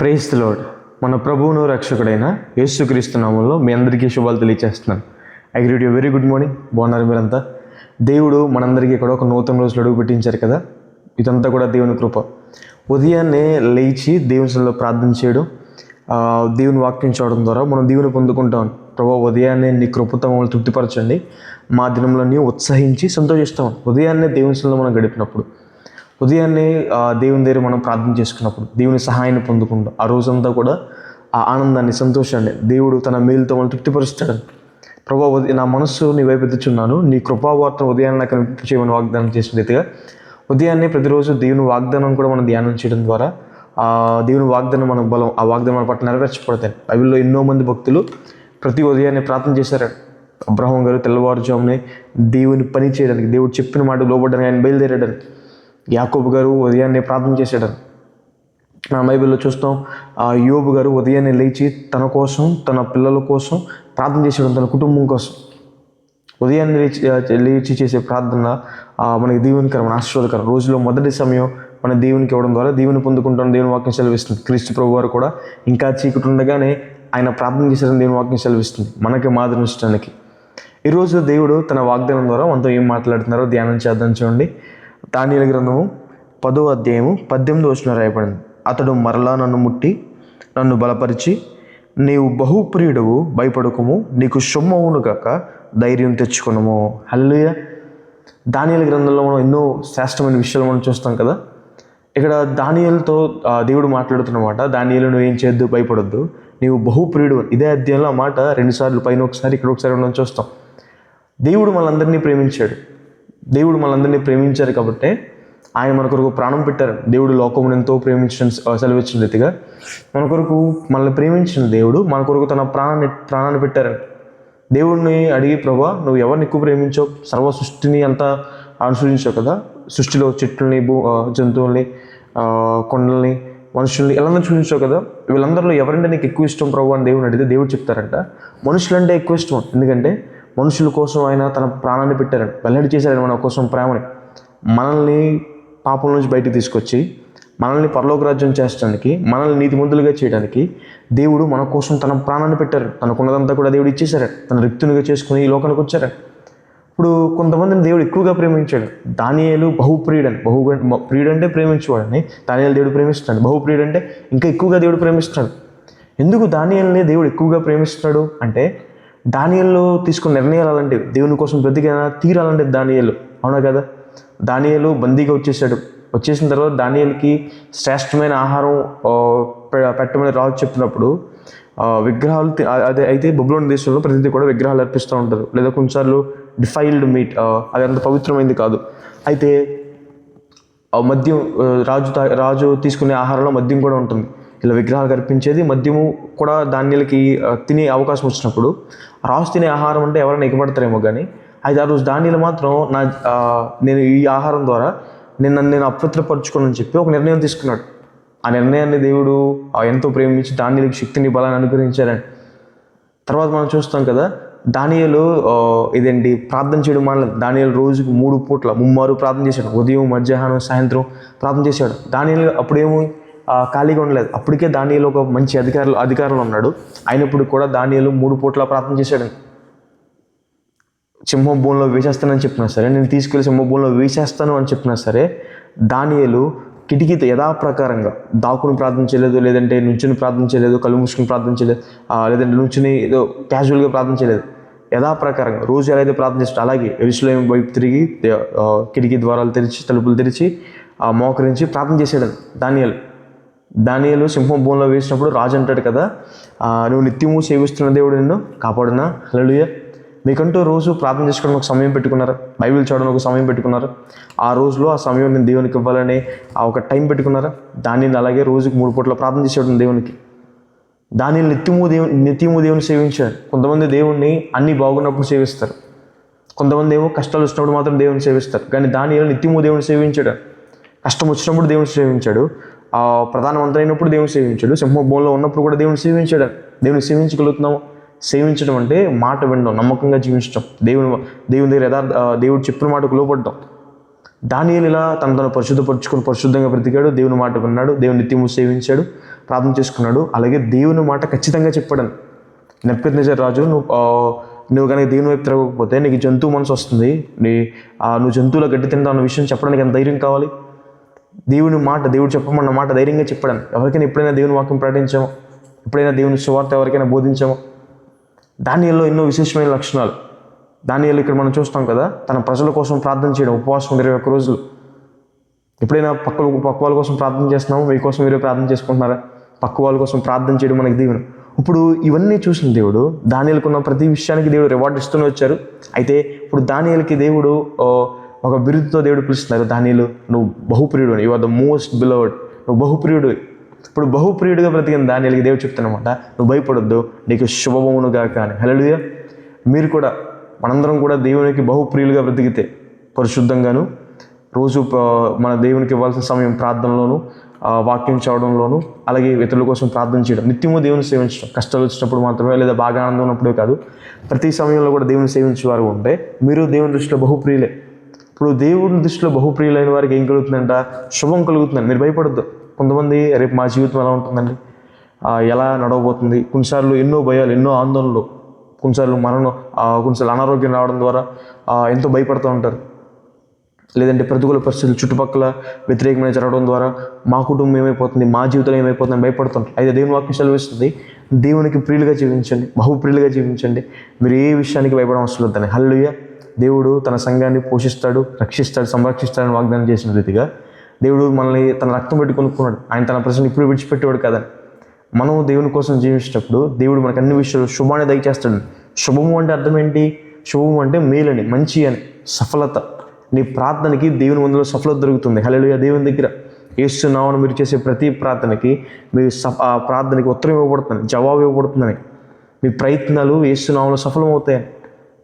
Praise load మన ప్రభువును రక్షకుడైన యేసుక్రీస్తు నామంలో మీ అందరికీ శుభాలు తెలియజేస్తున్నాను I greet you very good morning బాగున్నారు మీరంతా? దేవుడు మనందరికీ ఇక్కడ ఒక నూతన రోజులు అడుగు పెట్టించారు కదా? ఇదంతా కూడా దేవుని కృప. ఉదయాన్నే లేచి దేవుని సన్నిధిలో ప్రార్థన చేయడం దేవుని వాక్యం చూడడం ద్వారా మనం దేవుని పొందుకుంటాం. ప్రభా ఉదయాన్నే నీ కృపతో మమ్మల్ని తృప్తిపరచండి. మా దినంలోని ఉత్సహించి సంతోషిస్తాం ఉదయాన్నే దేవుని మనం గడిపినప్పుడు. ఉదయాన్నే దేవుని దగ్గర మనం ప్రార్థన చేసుకున్నప్పుడు దేవుని సహాయాన్ని పొందుకుంటూ ఆ రోజంతా కూడా ఆ ఆనందాన్ని సంతోషాన్ని దేవుడు తన మేలుతో మనం తృప్తిపరుస్తాడు. ప్రభా ఉదయ నా మనస్సు నీ వైపు ఎత్తుచున్నాను నీ కృపావార్తను ఉదయాన్నే నాకు చేయమని వాగ్దానం చేసిన రీతిగా ఉదయాన్నే ప్రతిరోజు దేవుని వాగ్దానం కూడా మనం ధ్యానం చేయడం ద్వారా ఆ దేవుని వాగ్దానం మన బలం ఆ వాగ్దానం మన పట్ల నెరవేర్చబడతాయి. బైబిల్లో ఎన్నో మంది భక్తులు ప్రతి ఉదయాన్నే ప్రార్థన చేశారు. అబ్రహం గారు తెల్లవారుజామునే దేవుని పని చేయడానికి దేవుడు చెప్పిన మాట లోబడ్డానికి ఆయన బయలుదేరడానికి యాకోబు గారు ఉదయాన్నే ప్రార్థన చేశాడని మన బైబిల్లో చూస్తాం ఆ యోబు గారు ఉదయాన్నే లేచి తన కోసం తన పిల్లల కోసం ప్రార్థన చేసాడు తన కుటుంబం కోసం. ఉదయాన్నే లేచి లేచి చేసే ప్రార్థన ఆ, మనకి దేవునికరం ఆశీర్వాదకరం రోజులో మొదటి సమయం మన దేవునికి ఇవ్వడం ద్వారా దేవుని పొందుకుంటాం దేవుని వాక్యం సెలవిస్తుంది. క్రీస్తు ప్రభు వారు కూడా ఇంకా చీకటుండగానే ఆయన ప్రార్థన చేశారని దేవుని వాక్యం సెలవిస్తుంది మనకి మాదిరించడానికి ఈరోజు దేవుడు తన వాగ్దానం ద్వారా మనతో ఏం మాట్లాడుతున్నారో ధ్యానం చేద్దాం చూడండి. దానియల గ్రంథము పదో అధ్యాయము పద్దెనిమిది వచ్చిన రాయబడింది. అతడు మరలా నన్ను ముట్టి నన్ను బలపరిచి నీవు బహుప్రియుడవు భయపడకము నీకు సొమ్మవును కాక ధైర్యం తెచ్చుకునము. హల్లుయ దానియల గ్రంథంలో మనం ఎన్నో శ్రేష్టమైన విషయాలు మనం చూస్తాం కదా. ఇక్కడ దానియలతో దేవుడు మాట్లాడుతున్నమాట దానియలు నువ్వు ఏం చేయొద్దు భయపడొద్దు నీవు బహుప్రియుడు ఇదే అధ్యాయంలో ఆ మాట రెండుసార్లు పైన ఒకసారి ఇక్కడ ఒకసారి మనం చూస్తాం. దేవుడు మనందరినీ ప్రేమించాడు. దేవుడు మనందరినీ ప్రేమించారు కాబట్టి ఆయన మన కొరకు ప్రాణం పెట్టారు. దేవుడు లోకమును ఎంతో ప్రేమించిన సెలవిచ్చిన రీతిగా మన కొరకు మనల్ని ప్రేమించిన దేవుడు మన కొరకు తన ప్రాణాన్ని ప్రాణాన్ని పెట్టారు. దేవుడిని అడిగి ప్రభా నువ్వు ఎవరిని ఎక్కువ ప్రేమించావు? సర్వ సృష్టిని అంతా అనుసరించావు కదా? సృష్టిలో చెట్లని భూ జంతువుల్ని కొండల్ని మనుషుల్ని ఎలా చూపించావు కదా? వీళ్ళందరిలో ఎవరంటే నీకు ఎక్కువ ఇష్టం ప్రభు? అని దేవుని అడిగితే దేవుడు చెప్తారంట. మనుషులంటే ఎక్కువ ఇష్టం. ఎందుకంటే మనుషుల కోసం ఆయన తన ప్రాణాన్ని పెట్టారని వెల్లడి చేశారని మన కోసం ప్రేమని మనల్ని పాపం నుంచి బయటకు తీసుకొచ్చి మనల్ని పరలోక రాజ్యం చేసడానికి మనల్ని నీతిమంతులుగా చేయడానికి దేవుడు మన కోసం తన ప్రాణాన్ని పెట్టారు. తనకున్నదంతా కూడా దేవుడు ఇచ్చేశారు. తన రిక్తునిగా చేసుకుని ఈ లోకానికి వచ్చారు. ఇప్పుడు కొంతమందిని దేవుడు ఎక్కువగా ప్రేమించాడు. దానియాలు బహుప్రియుడని బహు ప్రియుడు అంటే ప్రేమించేవాడని దానియాలు దేవుడు ప్రేమిస్తున్నాడు. బహుప్రియుడు అంటే ఇంకా ఎక్కువగా దేవుడు ప్రేమిస్తున్నాడు. ఎందుకు దానియాలని దేవుడు ఎక్కువగా ప్రేమిస్తున్నాడు? అంటే దానియల్లో తీసుకున్న నిర్ణయాలు అలాంటివి దేవుని కోసం బ్రతికైనా తీరాలంటే దానియలు. అవునా కదా? దానియలు బందీగా వచ్చేసాడు. వచ్చేసిన తర్వాత దానియలకి శ్రేష్టమైన ఆహారం పె- పెట్టమని రాజు చెప్పినప్పుడు విగ్రహాలు అదే అయితే బొబ్బులోని దేశంలో ప్రతిదీ కూడా విగ్రహాలు అర్పిస్తూ ఉంటారు. లేదా కొన్నిసార్లు డిఫైల్డ్ మీట్ అది అంత పవిత్రమైనది కాదు. అయితే మద్యం రాజు రాజు తీసుకునే ఆహారంలో మద్యం కూడా ఉంటుంది. ఇలా విగ్రహాలు కనిపించేది. మద్యము కూడా ధాన్యాలకి తినే అవకాశం వచ్చినప్పుడు. రాసు తినే ఆహారం అంటే ఎవరైనా ఎగబడతారేమో కానీ అయితే ఆ రోజు ధాన్యాలు మాత్రం నా నేను ఈ ఆహారం ద్వారా నేను నన్ను నేను అపవిత్రపరచుకోనని చెప్పి ఒక నిర్ణయం తీసుకున్నాడు. ఆ నిర్ణయాన్ని దేవుడు ఆ, ఎంతో ప్రేమించి ధాన్యాలకి శక్తిని బలాన్ని అనుగ్రహించారని. తర్వాత మనం చూస్తాం కదా దానియలు ఇదేంటి ప్రార్థన చేయడం మానలేదు దానియలు రోజుకు మూడు పూట్ల ముమ్మారు ప్రార్థన చేశాడు. ఉదయం మధ్యాహ్నం సాయంత్రం ప్రార్థన చేశాడు. దానియలు అప్పుడేమో ఖాళీగా ఉండలేదు. అప్పటికే దానియలు ఒక మంచి అధికారులు అధికారంలో ఉన్నాడు. అయినప్పుడు కూడా దానియలు మూడు పూట్ల ప్రార్థన చేశాడు. సింహం భూమిలో వేసేస్తానని చెప్పినా సరే నేను తీసుకెళ్ళి సింహ భూమిలో వేసేస్తాను అని చెప్పినా సరే దానియలు కిటికీతో యథాప్రకారంగా దాకుని ప్రార్థన చేయలేదు లేదంటే నుంచుని ప్రార్థన చేయలేదు కళ్ళు మూసుకుని ప్రార్థన చేయలేదు లేదంటే నుంచుని ఏదో క్యాజువల్గా ప్రార్థన చేయలేదు. యథాప్రకారంగా రోజు ఎలా అయితే ప్రార్థన చేస్తాడు అలాగే ఎరుసలేం వైపు తిరిగి కిటికీ ద్వారాలు తెరిచి తలుపులు తెరిచి ఆ, మోకరించి ప్రార్థన చేసాడు దానియలు. దానియలు సింహం భూమిలో వేసినప్పుడు రాజు అంటాడు కదా నువ్వు నిత్యము సేవిస్తున్న దేవుడు నిన్ను కాపాడునా? హలలుయ మీకంటూ రోజు ప్రార్థన చేసుకోవడానికి ఒక సమయం పెట్టుకున్నారు. బైబిల్ చదవడానికి ఒక సమయం పెట్టుకున్నారు. ఆ రోజులో ఆ సమయం నేను దేవునికి ఇవ్వాలని ఆ ఒక టైం పెట్టుకున్నారా. దాన్ని అలాగే రోజుకి మూడు పూట్ల ప్రార్థన చేసేవాడు దేవునికి. దాన్ని నిత్యము దేవుని నిత్యము దేవుని సేవించాడు. కొంతమంది దేవుణ్ణి అన్ని బాగున్నప్పుడు సేవిస్తారు. కొంతమంది ఏమో కష్టాలు వచ్చినప్పుడు మాత్రం దేవుని సేవిస్తారు. కానీ దాని నిత్యము దేవుని సేవించాడు. కష్టం వచ్చినప్పుడు దేవుని సేవించాడు. ప్రధానమంత్రి అయినప్పుడు దేవుని సేవించాడు. సింహభూమిలో ఉన్నప్పుడు కూడా దేవుని సేవించాడు. దేవుని సేవించగలుగుతున్నాము? సేవించడం అంటే మాట వినడం నమ్మకంగా జీవించడం దేవుని దేవుని దగ్గర యథార్థ దేవుడు చెప్పిన మాటకు లోపడడం దానియలు ఇలా తన తను పరిశుద్ధపరుచుకుని పరిశుద్ధంగా బ్రతికాడు. దేవుని మాట విన్నాడు. దేవుని నిత్యము సేవించాడు. ప్రార్థన చేసుకున్నాడు. అలాగే దేవుని మాట ఖచ్చితంగా చెప్పాడని. నెప్పనిజర్ రాజు నువ్వు నువ్వు కనుక దేవుని వైపు తిరగకపోతే నీకు జంతువు మనసు వస్తుంది. నీ ఆ, నువ్వు జంతువుల గడ్డి తింటావు అన్న విషయం చెప్పడానికి ఎంత ధైర్యం కావాలి? దేవుని మాట దేవుడు చెప్పమన్న మాట ధైర్యంగా చెప్పడం. ఎవరికైనా ఎప్పుడైనా దేవుని వాక్యం ప్రకటించాము? ఎప్పుడైనా దేవుని సువార్త ఎవరికైనా బోధించాము? దానిలో ఎన్నో విశేషమైన లక్షణాలు. దానిలో ఇక్కడ మనం చూస్తాం కదా తన ప్రజల కోసం ప్రార్థన చేయడం ఉపవాసం ఇరవై ఒక్క రోజులు. ఎప్పుడైనా పక్క పక్క వాళ్ళ కోసం ప్రార్థన చేస్తున్నాము మీకోసం మీరే ప్రార్థన చేసుకుంటున్నారా? పక్క వాళ్ళ కోసం ప్రార్థన చేయడం మనకి దేవుని. ఇప్పుడు ఇవన్నీ చూసిన దేవుడు దానిలకున్న ప్రతి విషయానికి దేవుడు రివార్డ్ ఇస్తూనే వచ్చారు. అయితే ఇప్పుడు దానియలకి దేవుడు ఒక బిరుదుతో దేవుడు పిలుస్తున్నారు. దానిలు నువ్వు బహుప్రియుడు you are the most beloved నువ్వు బహుప్రియుడు. ఇప్పుడు బహుప్రియుడిగా బ్రతికిన దానిలకి దేవుడు చెప్తానమాట నువ్వు భయపడొద్దు. నీకు శుభమునుగా కానీ హలో మీరు కూడా మనందరం కూడా దేవునికి బహుప్రియులుగా బ్రతికితే పరిశుద్ధంగాను రోజు మన దేవునికి ఇవ్వాల్సిన సమయం ప్రార్థనలోను వాక్యం చదవడంలోను అలాగే ఇతరుల కోసం ప్రార్థన చేయడం. నిత్యము దేవుని సేవించడం. కష్టాలు వచ్చినప్పుడు మాత్రమే లేదా బాగా ఆనందం ఉన్నప్పుడే కాదు ప్రతి సమయంలో కూడా దేవుని సేవించేవారు ఉంటే మీరు దేవుని దృష్టిలో బహుప్రియులే. ఇప్పుడు దేవుడి దృష్టిలో బహుప్రియులైన వారికి ఏం కలుగుతుందంట? శుభం కలుగుతుందండి. మీరు భయపడద్దు. కొంతమంది రేపు మా జీవితం ఎలా ఉంటుందండి? ఎలా నడవబోతుంది? కొన్నిసార్లు ఎన్నో భయాలు ఎన్నో ఆందోళనలు కొన్నిసార్లు మరణం కొన్నిసార్లు అనారోగ్యం రావడం ద్వారా ఎంతో భయపడుతూ ఉంటారు. లేదంటే ప్రతికూల పరిస్థితులు చుట్టుపక్కల వ్యతిరేకమైన జరగడం ద్వారా మా కుటుంబం ఏమైపోతుంది? మా జీవితం ఏమైపోతుంది భయపడుతుంటారు. అయితే దేవుని వాక్యం సెలవిస్తుంది దేవునికి ప్రియులుగా జీవించండి బహుప్రియులుగా జీవించండి. మీరు ఏ విషయానికి భయపడడం అవసరం లేదని హల్లుయ దేవుడు తన సంఘాన్ని పోషిస్తాడు రక్షిస్తాడు సంరక్షిస్తాడని వాగ్దానం చేసిన రీతిగా దేవుడు మనల్ని తన రక్తం పెట్టి కొనుక్కున్నాడు. ఆయన తన ప్రశ్న ఇప్పుడు విడిచిపెట్టేవాడు కదా మనం దేవుని కోసం జీవించేటప్పుడు దేవుడు మనకు అన్ని విషయాలు శుభాన్ని దయచేస్తాడు. శుభము అంటే అర్థం ఏంటి? శుభము అంటే మేలని మంచి అని సఫలత. నీ ప్రార్థనకి దేవుని ముందులో సఫలత దొరుకుతుంది. హలో దేవుని దగ్గర. ఏస్తున్నామని మీరు చేసే ప్రతి ప్రార్థనకి మీ సఫ ఆ ప్రార్థనకి ఉత్తరం ఇవ్వబడుతుంది జవాబు ఇవ్వబడుతుందని. మీ ప్రయత్నాలు ఏస్తున్నామలో సఫలమవుతాయని.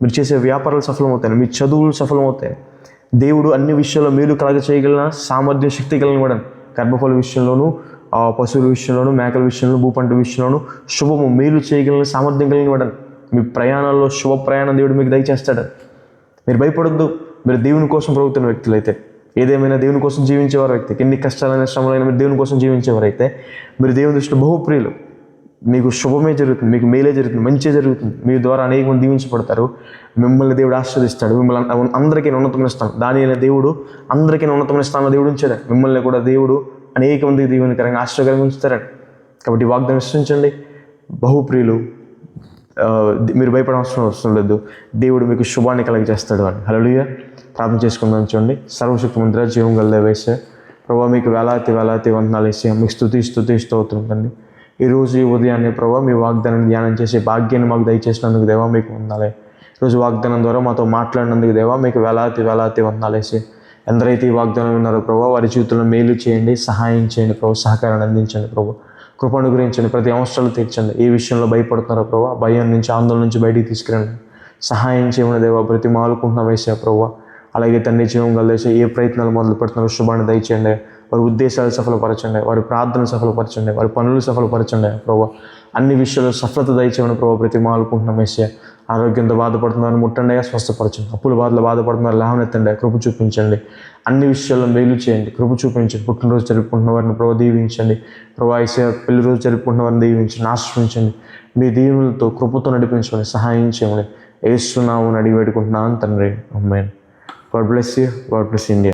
మీరు చేసే వ్యాపారాలు సఫలమవుతాయి మీ చదువులు సఫలమవుతాయి. దేవుడు అన్ని విషయాల్లో మేలు కలగ చేయగలిగిన సామర్థ్యం శక్తి కలిగిన కూడా గర్భఫల విషయంలోనూ పశువుల విషయంలోనూ మేకల విషయంలో భూపంట విషయంలోనూ శుభము మేలు చేయగలిగిన సామర్థ్యం కలిగిన వాడని మీ ప్రయాణాల్లో శుభ ప్రయాణం దేవుడు మీకు దయచేస్తాడు. మీరు భయపడొద్దు. మీరు దేవుని కోసం ప్రభుత్వ వ్యక్తులు అయితే ఏదేమైనా దేవుని కోసం జీవించేవారు వ్యక్తి ఎన్ని కష్టాలైన శ్రమలైన మీరు దేవుని కోసం జీవించేవారు అయితే మీరు దేవుని దృష్టిలో బహుప్రియులు. మీకు శుభమే జరుగుతుంది మీకు మేలే జరుగుతుంది మంచి జరుగుతుంది. మీ ద్వారా అనేక మంది దీవించబడతారు. మిమ్మల్ని దేవుడు ఆశీర్దిస్తాడు మిమ్మల్ని అందరికీ ఉన్నతమైన స్థానం దాని అయిన దేవుడు అందరికీ ఉన్నతమైన స్థానం దేవుడు ఉంచాడు. మిమ్మల్ని కూడా దేవుడు అనేక మందికి దీవెనకరంగా ఆశ్రయకరంగా ఉంచుతారని కాబట్టి వాగ్దానం విశ్వసించండి బహుప్రియులు మీరు భయపడ అవసరం లేదు. దేవుడు మీకు శుభాన్ని కలగజేస్తాడు అని. హలోయ ప్రార్థన చేసుకుందాం చూడండి. సర్వశక్తి మంత్ర జీవం గల వేసే ప్రభావ మీకు వేలాతి వేలాతి వందనాలు వేసే మీకు స్థుతి స్థుతి స్తోత్రం ఈరోజు ఈ ఉదయాన్నే ప్రభావ మీ వాగ్దానాన్ని ధ్యానం చేసే భాగ్యాన్ని మాకు దయచేసినందుకు దేవా మీకు వందాలే. ఈరోజు వాగ్దానం ద్వారా మాతో మాట్లాడినందుకు దేవా మీకు వేలాతి వేలాతి వందాలేసి ఎందరైతే ఈ వాగ్దానం ఉన్నారో ప్రభావ వారి జీవితంలో మేలు చేయండి సహాయం చేయండి ప్రభు సహకారాన్ని అందించండి ప్రభు. కృప అనుగ్రహించండి ప్రతి అవసరాలు తీర్చండి. ఏ విషయంలో భయపడుతున్నారో ప్రభావ భయం నుంచి ఆందోళన నుంచి బయటికి తీసుకురండి. సహాయం చేయమని దేవా ప్రతి మాలుకుంటున్న వేసే ప్రభావ అలాగే తండ్రి జీవం కలిసి ఏ ప్రయత్నాలు మొదలు పెడుతున్నారో శుభాన్ని దయచేయండి. వారి ఉద్దేశాలు సఫలపరచండి వారి ప్రార్థనలు సఫలపరచండి వారి పనులు సఫలపరచండి ప్రభావ అన్ని విషయాల్లో సఫలత దయచేయమని ప్రభావ ప్రతి మాలుకుంటున్న వేసే ఆరోగ్యంతో బాధపడుతున్నారని ముట్టండి స్వస్థపరచండి. అప్పుల బాధలు బాధపడుతున్నారు లాభనెత్తండి కృప చూపించండి. అన్ని విషయాల్లో మేలు చేయండి కృప చూపించండి. పుట్టినరోజు జరుపుకుంటున్న వారిని ప్రభావ దీవించండి. ప్రభావ ఐసే పెళ్ళి రోజు జరుపుకుంటున్న వారిని దీవించండి ఆశ్రయించండి. మీ దీవులతో కృపతో నడిపించమని సహాయం చేయమని ఏస్తున్నామని అడిగి పెట్టుకుంటున్నాను తండ్రి. అమ్మాయి God bless you God bless India.